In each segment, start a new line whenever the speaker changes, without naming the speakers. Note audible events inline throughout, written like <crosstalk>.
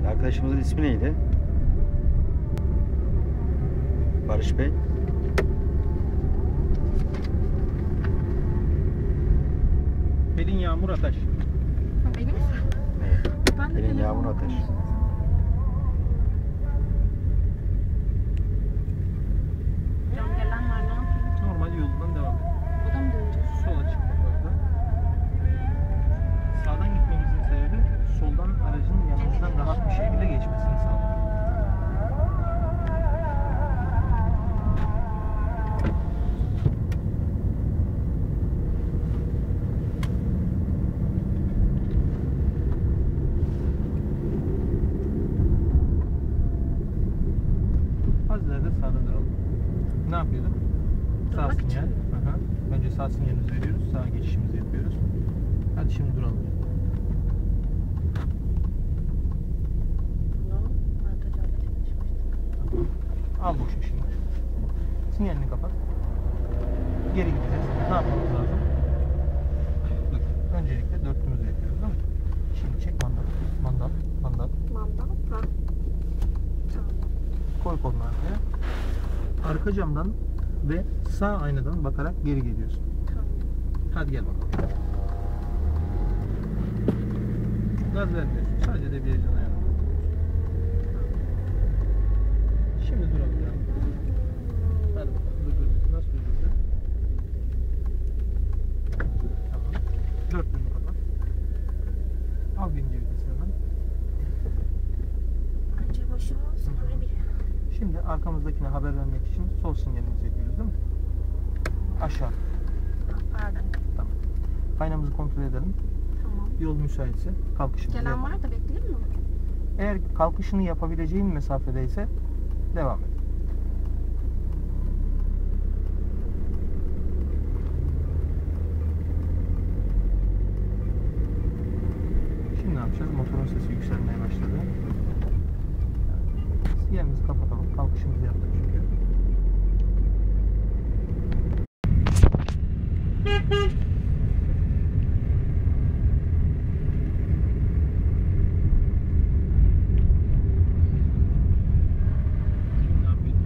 Evet arkadaşımızın ismi neydi? Barış Bey.
Pelin Yağmur Ataş.
Ha, benim mi? Ben de
Pelin Yağmur Ateş.
Hocam gelen var ne yapayım?
Normal yolundan devam et.
Burada mı döneceğiz?
Sola çık geçmesini sağlamak. Az ileride sağda duralım. Ne yapıyorduk? Sağ sinyal. Önce sağ sinyalimizi veriyoruz. Sağ geçişimizi yapıyoruz. Hadi şimdi duralım. Al boş şimdi. Sinyalini kapat. Geri gideceğiz. Ne yapmamız lazım? Öncelikle dörtlümüzü yapıyoruz değil mi? Şimdi çek mandal. Mandal. Mandal.
Mandal. Ha. Tamam.
Koy kolunu arkaya. Arka camdan ve sağ aynadan bakarak geri geliyorsun.
Tamam.
Hadi gel bakalım. Gaz vermiyorsun. Sadece debriyajın ayağını. Şimdi duralım ya. Hadi bakalım. Durdurdu. Nasıl durdurdu? Tamam. Dörtlüğünü kapat. Al birinci vitesi hemen.
Önce boşa sonra bir.
Şimdi arkamızdakine haber vermek için sol sinyalimizi yapıyoruz değil mi? Aşağı.
Pardon.
Tamam. Aynamızı kontrol edelim.
Tamam.
Yol müsaitse kalkışımızı
Gelen
yapalım.
var da bekleyelim mi?
Eğer kalkışını yapabileceğin mesafedeyse devam et. Şimdi ne yapacağız? Motorun sesi yükselmeye başladı. Yerimizi kapatalım. Kalkışımızı yaptık çünkü. Şimdi ne yapıyoruz?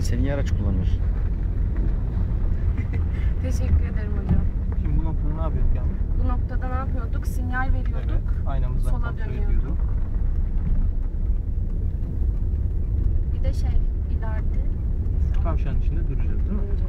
Sen niye araç kullanıyorsun? <laughs>
Teşekkür ederim hocam.
Şimdi bu noktada ne yapıyorduk yani?
Bu noktada ne yapıyorduk? Sinyal veriyorduk.
Evet. Aynamızdan
Sola dönüyorduk.
ediyorduk.
Bir de şey ileride.
Kavşağın içinde duracağız değil mi?
Önce